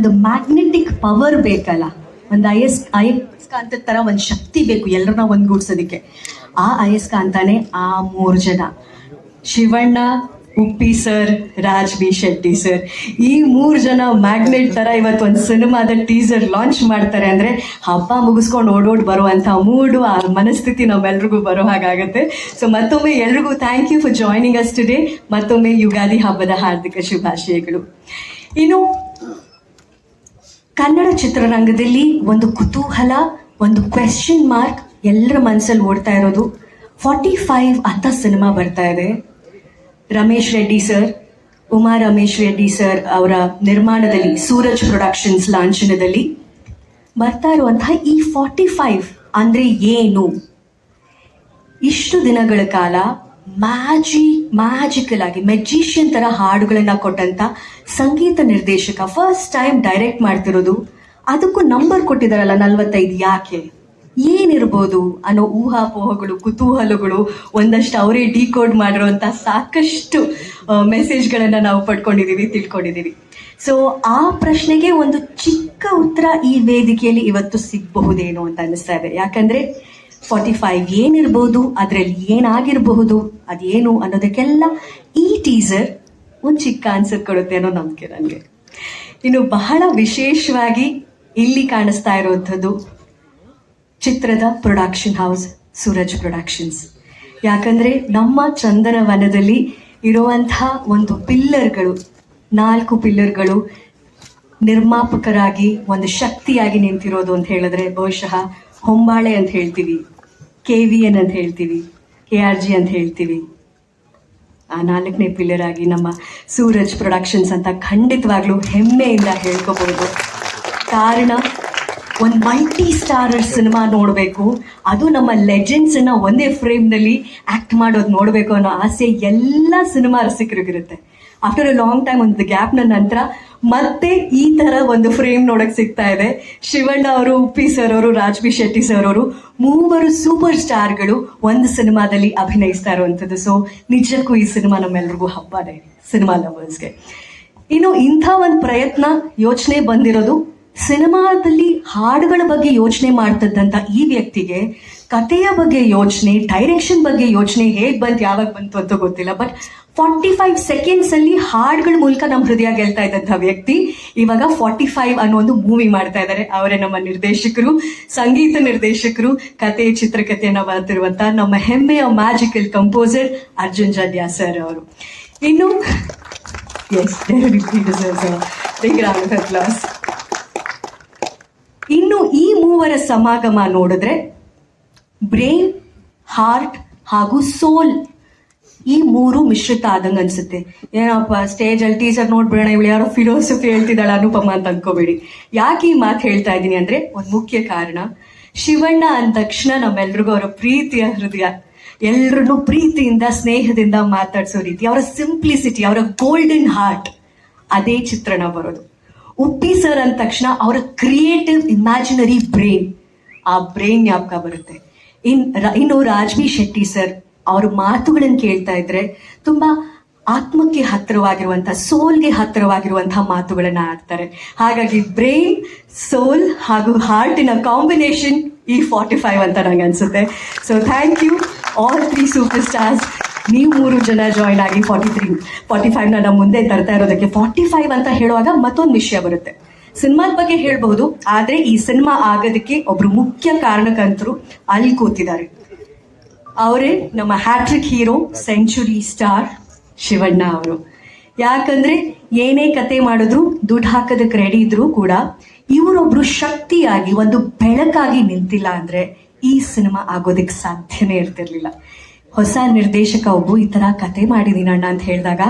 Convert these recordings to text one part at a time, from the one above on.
ಒಂದು magnetic power ಬೇಕಲ್ಲ? ಒಂದು ಅಯಸ್ ಅಯಸ್ಕಾಂತದ ತರ ಒಂದು ಶಕ್ತಿ ಬೇಕು ಎಲ್ಲರನ್ನ ಒಂದ್ಗೂಡ್ಸೋದಕ್ಕೆ. ಆ ಅಯಸ್ಕಾಂತನೇ ಆ ಮೂರು ಜನ. Shivanna, Uppi sir Raj B Shetty sir ಈ ಮೂರು ಜನ ಮ್ಯಾಗ್ನೆಟ್ ತರ ಇವತ್ತು ಒಂದು ಸಿನಿಮಾದ ಟೀಸರ್ ಲಾಂಚ್ ಮಾಡ್ತಾರೆ ಅಂದ್ರೆ ಹಬ್ಬ ಮುಗಿಸ್ಕೊಂಡು ಓಡೋಡ್ ಬರುವಂಥ ಮೂಡು ಆ ಮನಸ್ಥಿತಿ ನಮ್ಮೆಲ್ರಿಗೂ ಬರೋ ಹಾಗಾಗುತ್ತೆ ಸೊ ಮತ್ತೊಮ್ಮೆ ಎಲ್ರಿಗೂ thank you for joining us today ಮತ್ತೊಮ್ಮೆ ಯುಗಾದಿ ಹಬ್ಬದ ಹಾರ್ದಿಕ ಶುಭಾಶಯಗಳು. ಇನ್ನು ಕನ್ನಡ ಚಿತ್ರರಂಗದಲ್ಲಿ ಒಂದು ಕುತೂಹಲ, ಒಂದು ಕ್ವೆಶ್ಚನ್ ಮಾರ್ಕ್ ಎಲ್ಲರ ಮನಸ್ಸಲ್ಲಿ ಓಡ್ತಾ ಇರೋದು. ಫಾರ್ಟಿ ಫೈವ್ ಅಂತ ಸಿನಿಮಾ ಬರ್ತಾ ಇದೆ. ರಮೇಶ್ ರೆಡ್ಡಿ ಸರ್ ಉಮಾ ರಮೇಶ್ ರೆಡ್ಡಿ ಸರ್ ಅವರ ನಿರ್ಮಾಣದಲ್ಲಿ, ಸೂರಜ್ ಪ್ರೊಡಕ್ಷನ್ಸ್ ಲಾಂಛನದಲ್ಲಿ ಬರ್ತಾ ಇರುವಂತಹ ಈ ಫಾರ್ಟಿ ಫೈವ್ ಅಂದ್ರೆ ಏನು? ಇಷ್ಟು ದಿನಗಳ ಕಾಲ ಮ್ಯಾಜಿ ಮ್ಯಾಜಿಕಲ್ ಆಗಿ ಮೆಜಿಷಿಯನ್ ತರ ಹಾಡುಗಳನ್ನ ಕೊಟ್ಟಂತ ಸಂಗೀತ ನಿರ್ದೇಶಕ ಫಸ್ಟ್ ಟೈಮ್ ಡೈರೆಕ್ಟ್ ಮಾಡ್ತಿರೋದು, ಅದಕ್ಕೂ ನಂಬರ್ ಕೊಟ್ಟಿದಾರಲ್ಲ ನಲ್ವತ್ತೈದು ಯಾಕೆ? ಏನಿರ್ಬೋದು ಅನ್ನೋ ಊಹಾಪೋಹಗಳು, ಕುತೂಹಲಗಳು ಒಂದಷ್ಟು ಅವರೇ ಡಿಕೋಡ್ ಮಾಡಿರುವಂತ ಸಾಕಷ್ಟು ಮೆಸೇಜ್ಗಳನ್ನ ನಾವು ಪಡ್ಕೊಂಡಿದ್ದೀವಿ ತಿಳ್ಕೊಂಡಿದೀವಿ. ಸೊ ಆ ಪ್ರಶ್ನೆಗೆ ಒಂದು ಚಿಕ್ಕ ಉತ್ತರ ಈ ವೇದಿಕೆಯಲ್ಲಿ ಇವತ್ತು ಸಿಗಬಹುದೇನೋ ಅಂತ ಅನಿಸ್ತಾ ಇದೆ. ಯಾಕಂದ್ರೆ ಫಾರ್ಟಿ ಫೈವ್ ಏನಿರ್ಬೋದು, ಅದರಲ್ಲಿ ಏನಾಗಿರಬಹುದು, ಅದೇನು ಅನ್ನೋದಕ್ಕೆಲ್ಲ ಈ ಟೀಸರ್ ಒಂದು ಚಿಕ್ಕ ಆನ್ಸರ್ ಕೊಡುತ್ತೆ ಅನ್ನೋ ನಂಬಿಕೆ ನನಗೆ. ಇನ್ನು ಬಹಳ ವಿಶೇಷವಾಗಿ ಇಲ್ಲಿ ಕಾಣಿಸ್ತಾ ಇರುವಂಥದ್ದು ಚಿತ್ರದ ಪ್ರೊಡಕ್ಷನ್ ಹೌಸ್ ಸೂರಜ್ ಪ್ರೊಡಕ್ಷನ್ಸ್ ಯಾಕಂದ್ರೆ ನಮ್ಮ ಚಂದನವನದಲ್ಲಿ ಇರುವಂತಹ ಒಂದು ಪಿಲ್ಲರ್ಗಳು, ನಾಲ್ಕು ಪಿಲ್ಲರ್ಗಳು ನಿರ್ಮಾಪಕರಾಗಿ, ಒಂದು ಶಕ್ತಿಯಾಗಿ ನಿಂತಿರೋದು ಅಂತ ಹೇಳಿದ್ರೆ ಬಹುಶಃ ಹೊಂಬಾಳೆ ಅಂತ ಹೇಳ್ತೀವಿ. ಕೆ ವಿ ಎನ್ ಅಂತ ಹೇಳ್ತೀವಿ ಕೆ ಆರ್ ಜಿ ಅಂತ ಹೇಳ್ತೀವಿ. ಆ ನಾಲ್ಕನೇ ಪಿಲ್ಲರ್ ಆಗಿ ನಮ್ಮ ಸೂರಜ್ ಪ್ರೊಡಕ್ಷನ್ಸ್ ಅಂತ ಖಂಡಿತವಾಗ್ಲೂ ಹೆಮ್ಮೆಯಿಂದ ಹೇಳ್ಕೋಬಹುದು ಕಾರಣ, ಒಂದು ಮಲ್ಟಿ ಸ್ಟಾರರ್ ಸಿನಿಮಾ ನೋಡಬೇಕು. ಅದು ನಮ್ಮ ಲೆಜೆಂಡ್ಸ್ ಅನ್ನ ಒಂದೇ ಫ್ರೇಮ್ನಲ್ಲಿ ಆಕ್ಟ್ ಮಾಡೋದು ನೋಡಬೇಕು ಅನ್ನೋ ಆಸೆ ಎಲ್ಲ ಸಿನಿಮಾ ರಸಿಕರಿಗಿರುತ್ತೆ ಆಫ್ಟರ್ ಅ ಲಾಂಗ್ ಟೈಮ್ ಒಂದು ಗ್ಯಾಪ್ನ ನಂತರ ಮತ್ತೆ ಈ ತರ ಒಂದು ಫ್ರೇಮ್ ನೋಡಕ್ ಸಿಗ್ತಾ ಇದೆ. ಶಿವಣ್ಣ ಅವರು, ಉಪ್ಪಿ ಸರ್ ಅವರು, ರಾಜ್ಬಿ ಶೆಟ್ಟಿ ಸರ್ ಅವರು ಮೂವರು ಸೂಪರ್ ಸ್ಟಾರ್ಗಳು ಒಂದು ಸಿನಿಮಾದಲ್ಲಿ ಅಭಿನಯಿಸ್ತಾ ಇರುವಂಥದ್ದು. ಸೊ ನಿಜಕ್ಕೂ ಈ ಸಿನಿಮಾ ನಮ್ಮೆಲ್ರಿಗೂ ಹಬ್ಬನೇ, ಸಿನಿಮಾ ಲವರ್ಸ್ಗೆ ಇನ್ನು ಇಂಥ ಒಂದು ಪ್ರಯತ್ನ ಯೋಚನೆ ಬಂದಿರೋದು ಸಿನಿಮಾದಲ್ಲಿ ಹಾಡುಗಳ ಬಗ್ಗೆ ಯೋಚನೆ ಮಾಡ್ತಿದ್ದಂಥ ಈ ವ್ಯಕ್ತಿಗೆ ಕಥೆಯ ಬಗ್ಗೆ ಯೋಚನೆ ಡೈರೆಕ್ಷನ್ ಬಗ್ಗೆ ಯೋಚನೆ ಹೇಗ್ ಬಂತು ಯಾವಾಗ ಬಂತು ಅಂತ ಗೊತ್ತಿಲ್ಲ. ಬಟ್ ಫಾರ್ಟಿ ಫೈವ್ ಸೆಕೆಂಡ್ಸ್ ಅಲ್ಲಿ ಹಾಡುಗಳ ಮೂಲಕ ನಮ್ಮ ಹೃದಯ ಗೆಲ್ತಾ ಇದ್ದಂಥ ವ್ಯಕ್ತಿ ಇವಾಗ ಫಾರ್ಟಿ ಫೈವ್ ಅನ್ನೋ ಒಂದು ಮೂವಿ ಮಾಡ್ತಾ ಇದ್ದಾರೆ ಅವರೇ ನಮ್ಮ ನಿರ್ದೇಶಕರು, ಸಂಗೀತ ನಿರ್ದೇಶಕರು, ಕತೆ ಚಿತ್ರಕಥೆಯನ್ನು ಬರ್ತಿರುವಂತ ನಮ್ಮ ಹೆಮ್ಮೆಯ magical composer Arjun Janya sir ಅವರು. ಇನ್ನು ಎಸ್ ಬಿಗ್ ರೌಂಡ್ ಇನ್ನು ಈ ಮೂವರ ಸಮಾಗಮ ನೋಡಿದ್ರೆ ಬ್ರೈನ್, ಹಾರ್ಟ್ ಹಾಗೂ ಸೋಲ್ ಈ ಮೂರು ಮಿಶ್ರಿತ ಆದಂಗ ಅನ್ಸುತ್ತೆ. ಏನಪ್ಪ, ಸ್ಟೇಜ್ ಅಲ್ಲಿ ಟೀಚರ್ ನೋಡ್ಬಿಡೋಣ, ಇವಳು ಯಾರೋ ಫಿಲೋಸಫಿ ಹೇಳ್ತಿದ್ದಾಳ, ಅನುಪಮ ಅಂತ ಅನ್ಕೋಬೇಡಿ. ಯಾಕೆ ಈ ಮಾತು ಹೇಳ್ತಾ ಇದ್ದೀನಿ ಅಂದ್ರೆ ಒಂದು ಮುಖ್ಯ ಕಾರಣ. ಶಿವಣ್ಣ ಅಂದ ತಕ್ಷಣ ನಮ್ಮೆಲ್ರಿಗೂ ಅವರ ಪ್ರೀತಿಯ ಹೃದಯ. ಎಲ್ರನ್ನೂ ಪ್ರೀತಿಯಿಂದ, ಸ್ನೇಹದಿಂದ ಮಾತಾಡ್ಸೋ ರೀತಿ, ಅವರ ಸಿಂಪ್ಲಿಸಿಟಿ ಅವರ ಗೋಲ್ಡನ್ ಹಾರ್ಟ್ ಅದೇ ಚಿತ್ರಣ ಬರೋದು. ಉಪ್ಪಿ ಸರ್ ಅಂದ ತಕ್ಷಣ ಅವರ ಕ್ರಿಯೇಟಿವ್ ಇಮ್ಯಾಜಿನರಿ ಬ್ರೈನ್ ಆ ಬ್ರೈನ್ ಜ್ಞಾಪಕ ಬರುತ್ತೆ. ಇನ್ ಇನ್ನು ರಾಜ್ವಿ ಶೆಟ್ಟಿ ಸರ್ ಅವ್ರ ಮಾತುಗಳನ್ನು ಕೇಳ್ತಾ ಇದ್ರೆ ತುಂಬಾ ಆತ್ಮಕ್ಕೆ ಹತ್ತಿರವಾಗಿರುವಂತಹ ಸೋಲ್ಗೆ ಹತ್ತಿರವಾಗಿರುವಂತಹ ಮಾತುಗಳನ್ನ ಆಡ್ತಾರೆ. ಹಾಗಾಗಿ ಬ್ರೈನ್ ಸೋಲ್ ಹಾಗೂ ಹಾರ್ಟಿನ ಕಾಂಬಿನೇಷನ್ ಈ ಫಾರ್ಟಿ ಫೈವ್ ಅಂತ ನಂಗೆ ಅನ್ಸುತ್ತೆ. So thank you all three super stars ನೀವು ಮೂರು ಜನ ಜಾಯ್ನ್ ಆಗಿ ಫಾರ್ಟಿ ತ್ರೀ ಫಾರ್ಟಿ ಫೈವ್ ನಮ್ಮ ಮುಂದೆ ತರ್ತಾ ಇರೋದಕ್ಕೆ ಫಾರ್ಟಿ ಫೈವ್ ಅಂತ ಹೇಳುವಾಗ ಮತ್ತೊಂದು ವಿಷಯ ಬರುತ್ತೆ. ಸಿನಿಮಾದ ಬಗ್ಗೆ ಹೇಳ್ಬಹುದು, ಆದ್ರೆ ಈ ಸಿನಿಮಾ ಆಗೋದಕ್ಕೆ ಒಬ್ರು ಮುಖ್ಯ ಕಾರಣಕ್ಕಂತರು ಅಲ್ಲಿ ಕೂತಿದ್ದಾರೆ. ಅವರೇ ನಮ್ಮ hattrick hero, century star Shivanna ಅವರು. ಯಾಕಂದ್ರೆ ಏನೇ ಕತೆ ಮಾಡಿದ್ರು, ದುಡ್ಡು ಹಾಕೋದಕ್ಕೆ ರೆಡಿ ಇದ್ರು ಕೂಡ ಇವರೊಬ್ರು ಶಕ್ತಿಯಾಗಿ ಒಂದು ಬೆಳಕಾಗಿ ನಿಂತಿಲ್ಲ ಅಂದ್ರೆ ಈ ಸಿನಿಮಾ ಆಗೋದಕ್ಕೆ ಸಾಧ್ಯನೇ ಇರ್ತಿರ್ಲಿಲ್ಲ. ಹೊಸ ನಿರ್ದೇಶಕ ಒಬ್ಬು ಈ ತರ ಕತೆ ಮಾಡಿದ್ದೀನಿ ಅಣ್ಣ ಅಂತ ಹೇಳಿದಾಗ,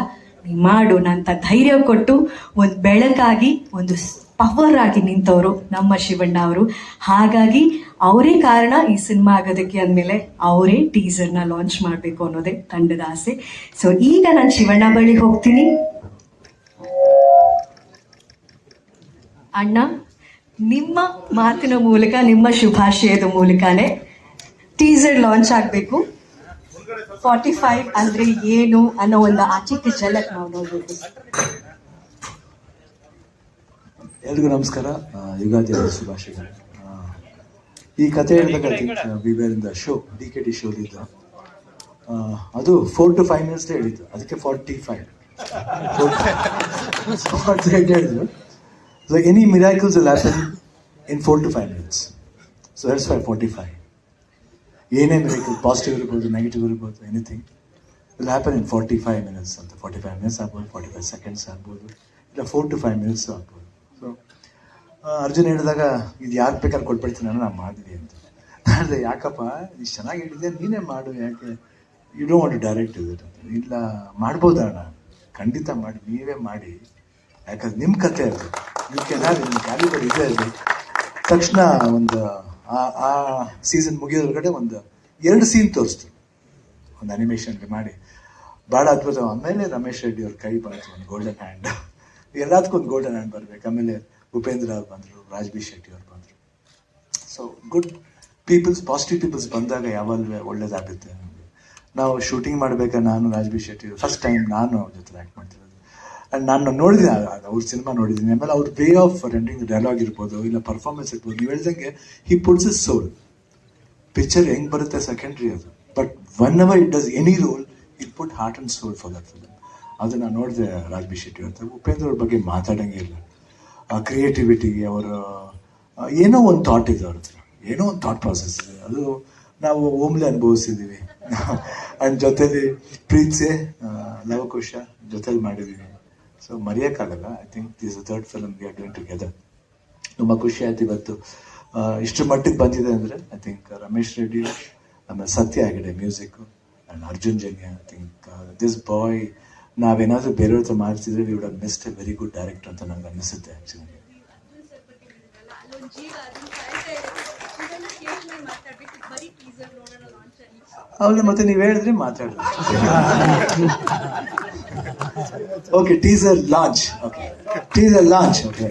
ನೀ ಮಾಡು ಅಂತ ಧೈರ್ಯ ಕೊಟ್ಟು ಒಂದು ಬೆಳಕಾಗಿ, ಒಂದು ಪವರ್ ಆಗಿ ನಿಂತವರು ನಮ್ಮ ಶಿವಣ್ಣ ಅವರು. ಹಾಗಾಗಿ ಅವರೇ ಕಾರಣ ಈ ಸಿನಿಮಾ ಆಗೋದಕ್ಕೆ ಅಂದಮೇಲೆ ಅವರೇ ಟೀಸರ್ನ ಲಾಂಚ್ ಮಾಡಬೇಕು ಅನ್ನೋದೇ ತಂಡದ ಆಸೆ. ಸೊ ಈಗ ನಾನು ಶಿವಣ್ಣ ಬಳಿ ಹೋಗ್ತೀನಿ. ಅಣ್ಣ, ನಿಮ್ಮ ಮಾತಿನ ಮೂಲಕ, ನಿಮ್ಮ ಶುಭಾಶಯದ ಮೂಲಕನೇ ಟೀಸರ್ ಲಾಂಚ್ ಆಗಬೇಕು. ಫಾರ್ಟಿ ಫೈವ್ ಅಂದ್ರೆ ಏನು ಅನ್ನೋ ಒಂದು ಆಚಿತ್ಯ ಝಲಕ್ ನಾವು ಎಲ್ರಿಗೂ ನಮಸ್ಕಾರ. ಆ, ಯುಗಾದಿ ಶುಭಾಶಯಗಳು. ಈ ಕತೆ ವೇರ್ ಇನ್ ಶೋ ಡಿ ಕೆ ಟಿ ಶೋದಿದ್ದ ಅದು ಫೋರ್ ಟು ಫೈವ್ ಮಿನಿಟ್ಸ್ ಹೇಳಿದ್ದು. ಅದಕ್ಕೆ ಫಾರ್ಟಿ ಫೈವ್ ಹೇಳಿದ್ರು. So any miracles in four to five minutes so five forty five ಏನೇ ಬೇಕು ಪಾಸಿಟಿವ್ ಇರ್ಬೋದು ನೆಗೆಟಿವ್ ಇರ್ಬೋದು anything will happen in forty five minutes ಅಂತ. ಫಾರ್ಟಿ ಫೈವ್ ಮಿನಿಟ್ಸ್ ಆಗ್ಬೋದು ಫಾರ್ಟಿ ಫೈವ್ ಸೆಕೆಂಡ್ಸ್ ಆಗ್ಬೋದು, ಇಲ್ಲ ಫೋರ್ ಟು ಫೈವ್ ಮಿನಿಟ್ಸ್ ಆಗ್ಬೋದು. So Arjun ಹೇಳಿದಾಗ, ಇದು ಯಾರು ಬೇಕಾದ್ರೆ ಕೊಟ್ಬಿಡ್ತೀನಿ ನಾನು ನಾನು ಮಾಡಿದೆ ಅಂತ. ನಾನು ಯಾಕಪ್ಪ, ಇಷ್ಟು ಚೆನ್ನಾಗಿ ಹೇಳಿದೆ ನೀನೇ ಮಾಡು, ಯಾಕೆ? ಯು ಡೋಂಟ್ ವಾಂಟ್ ಡೈರೆಕ್ಟ್ ಇದು ಇಲ್ಲ ಮಾಡ್ಬೋದಣ್ಣ ಖಂಡಿತ ಮಾಡಿ, ನೀವೇ ಮಾಡಿ. ಯಾಕಂದ್ರೆ ನಿಮ್ಮ ಕತೆ ಅದು. ಯು ಕ್ಯಾನ್ ನಿಮ್ಮ ಕ್ಯಾಲಿಬರ್ ಇದೆ ಅದು ತಕ್ಷಣ ಒಂದು ಆ ಸೀಸನ್ ಮುಗಿಯೋದ್ರಗಡೆ ಒಂದು ಎರಡು ಸೀನ್ ತೋರಿಸ್ತು. ಒಂದು ಅನಿಮೇಷನ್ಗೆ ಮಾಡಿ. ಭಾಳ ಅದ್ಭುತ. ಆಮೇಲೆ ರಮೇಶ್ ರೆಡ್ಡಿ ಅವ್ರ ಕೈ ಬಂತು ಒಂದು ಗೋಲ್ಡನ್ ಹ್ಯಾಂಡ್ ಎಲ್ಲದಕ್ಕೂ ಒಂದು ಗೋಲ್ಡನ್ ಹ್ಯಾಂಡ್ ಬರ್ಬೇಕು. ಆಮೇಲೆ ಉಪೇಂದ್ರ ಅವ್ರು ಬಂದರು ರಾಜ್ಬಿ ಶೆಟ್ಟಿ ಅವ್ರು ಬಂದರು. So good peoples positive peoples ಬಂದಾಗ ಯಾವಾಗಲೂ ಒಳ್ಳೇದಾಗುತ್ತೆ. ನಮಗೆ ನಾವು ಶೂಟಿಂಗ್ ಮಾಡಬೇಕಾದ್ರೆ ನಾನು Raj B Shetty first time ನಾನು ಅವ್ರ ಜೊತೆ ಆ್ಯಕ್ಟ್ ಮಾಡ್ತಿರೋದು. ಆ್ಯಂಡ್ ನಾನು ನೋಡಿದ್ದೀನಿ ಅವ್ರ ಸಿನಿಮಾ ನೋಡಿದ್ದೀನಿ. ಆಮೇಲೆ ಅವ್ರ ವೇ ಆಫ್ ರೆಂಡಿಂಗ್ ಡೈಲಾಗ್ ಇರ್ಬೋದು, ಇಲ್ಲ ಪರ್ಫಾರ್ಮೆನ್ಸ್ ಇರ್ಬೋದು, ನೀವು ಹೇಳ್ದಂಗೆ he puts is soul picture ಹೆಂಗ್ ಬರುತ್ತೆ ಸೆಕೆಂಡ್ರಿ ಅದು. But one hour it does any role it put heart and soul for that film ಅದು ನಾನು ನೋಡಿದೆ, ರಾಜ್ಬಿ ಶೆಟ್ಟಿ ಅಂತ ಉಪೇಂದ್ರ ಅವ್ರ ಬಗ್ಗೆ ಮಾತಾಡಂಗೆ ಇಲ್ಲ. ಕ್ರಿಯೇಟಿವಿಟಿ ಅವರ ಏನೋ ಒಂದು ಥಾಟ್ ಇದೆ ಅವ್ರ ಹತ್ರ. ಏನೋ ಒಂದು ಥಾಟ್ ಪ್ರಾಸೆಸ್ ಇದೆ. ಅದು ನಾವು ಓಮ್ಲಿ ಅನುಭವಿಸಿದ್ದೀವಿ ಆ್ಯಂಡ್ ಜೊತೇಲಿ ಪ್ರೀತ್ಸೆ ಲವಕುಶ ಜೊತೇಲಿ ಮಾಡಿದ್ದೀವಿ so ಮರೆಯೋಕ್ಕಾಗಲ್ಲ I think this third film we are doing together ತುಂಬ ಖುಷಿ ಆಯ್ತು ಇವತ್ತು. ಇಷ್ಟು ಮಟ್ಟಿಗೆ ಬಂದಿದೆ ಅಂದರೆ ಐ ಥಿಂಕ್ ರಮೇಶ್ ರೆಡ್ಡಿ ಆಮೇಲೆ ಸತ್ಯ ಆಗಿದೆ music and Arjun Janya I think this boy ನಾವೇನಾದರೂ ಬೇರೆಯವ್ರ ಹತ್ರ ಮಾಡ್ತಿದ್ರೆ we would have missed a very good director ಅಂತ ನಂಗೆ ಅನ್ನಿಸುತ್ತೆ ಆ್ಯಕ್ಚುಲಿ ಹೌದು ಮತ್ತೆ ನೀವು ಹೇಳಿದ್ರೆ ಮಾತಾಡಲಿ okay teaser launch okay teaser launch okay